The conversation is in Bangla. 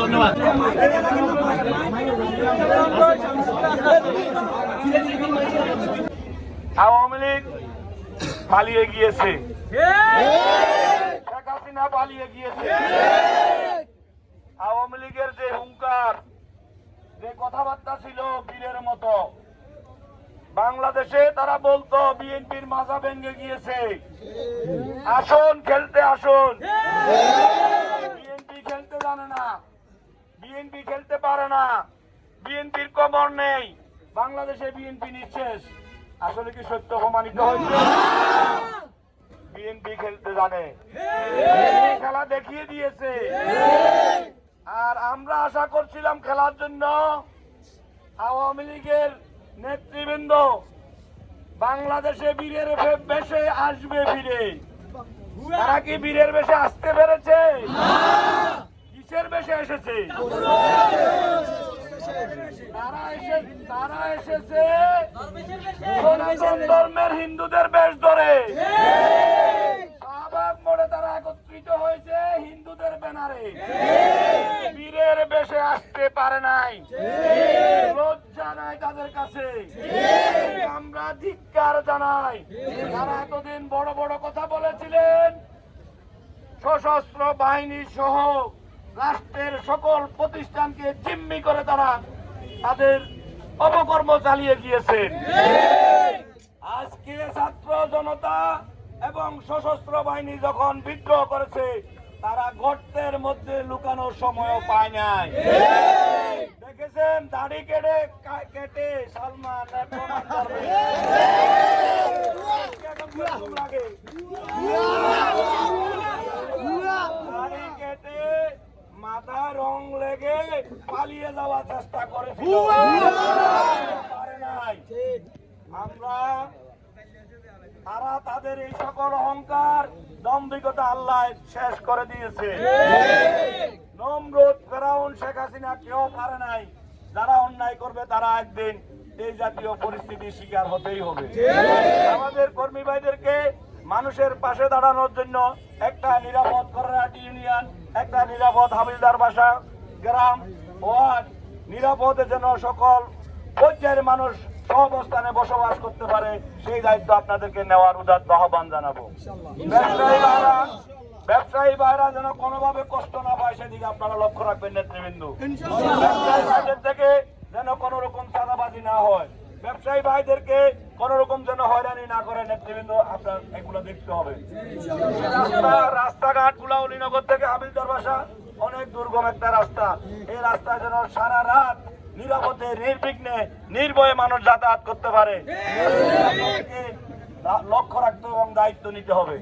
ধন্যবাদ আওয়ামী লীগ পালিয়ে গিয়েছে। শেখ হাসিনা পালিয়ে গিয়েছে। আওয়ামী লীগের যে হুঙ্কার, যে কথাবার্তা ছিল বীরের মতো, বাংলাদেশে তারা বলতো, বিএনপির মাজা ভেঙে গিয়েছে। আসুন, খেলতে আসুন। বিএনপি খেলতে জানে না। বিএনপি খেলতে পারে না। বিএনপির কবর নেই। বাংলাদেশে বিএনপি নিঃশেষ। আসলে কি সত্য প্রমাণিত হয়েছে? বিএনপি খেলতে জানে। খেলা দেখিয়ে দিয়েছে। আর আমরা আশা করছিলাম খেলার জন্য আওয়ামী লীগের নেতৃবৃন্দ বাংলাদেশে বীরের বেশে আসবে ফিরে তারা কি বীরের বেশে আসতে পেরেছে? কিসের বেশে এসেছে? তারা এসে তারা এসেছে ধর্মের হিন্দুদের বেশ ধরে। মোড়ে তারা একত্রিত হয়েছে হিন্দুদের ব্যানারে। বীরের বেশে আসতে পারে নাই। লজ্জা নাই তাদের কাছে। আমরা ধিক্কার জানাই। তারা এতদিন বড় বড় কথা বলেছিলেন। সশস্ত্র বাহিনী সহ রাষ্ট্রের সকল প্রতিষ্ঠানকে জিম্মি করে তারা তাদের অপকর্ম চালিয়ে গিয়েছেন আজকে ছাত্র জনতা এবং সশস্ত্র বাহিনী যখন বিদ্রোহ করেছে, তারা গর্তের মধ্যে লুকানোর সময় পায় নাই। দেখেছেন? দাড়ি কেটে কেটে সালমান। লাগে দাড়ি কেটে মাথা রং লেগে পালিয়ে যাওয়ার চেষ্টা করেছিল। আমরা তারা তাদের এই সকল অহংকার দম্ভিকতা আল্লাহ শেষ করে দিয়েছে। নমরুদ, ফেরাউন, শেখ হাসিনা কেউ পারে নাই। যারা অন্যায় করবে তারা একদিন এই জাতীয় পরিস্থিতির শিকার হতেই হবে। আমাদের কর্মী ভাইদেরকে মানুষের পাশে দাঁড়ানোর জন্য একটা নিরাপদ করাট ইউনিয়ন, একটা নিরাপদ হাবিলদার বাসা, গ্রাম, ওয়ার্ড, নিরাপদে যেন সকল পর্যায়ের মানুষ সহবস্থানে বসবাস করতে পারে, সেই দায়িত্ব আপনাদেরকে নেওয়ার উদাত্ত আহ্বান জানাব। ব্যবসায়ী ভাইরা ব্যবসায়ী ভাইরা যেন কোনোভাবে কষ্ট না পায়, সেদিকে আপনারা লক্ষ্য রাখবেন, নেতৃবৃন্দ। ব্যবসায়ী থেকে যেন কোনো রকম চাঁদাবাজি না হয়। ব্যবসায়ী ভাইদেরকে কোন রকম যেন হয়রানি না করে, নেতৃবৃন্দ, আপনার এগুলো দেখতে হবে। রাস্তাঘাটগুলা অলিনগর থেকে হাবিলদার বাসা অনেক দুর্গম একটা রাস্তা। এই রাস্তা যেন সারা রাত নিরাপদে নির্বিঘ্নে নির্ভয়ে মানুষ যাতায়াত করতে পারে। লক্ষ্য রাখতে এবং দায়িত্ব নিতে হবে।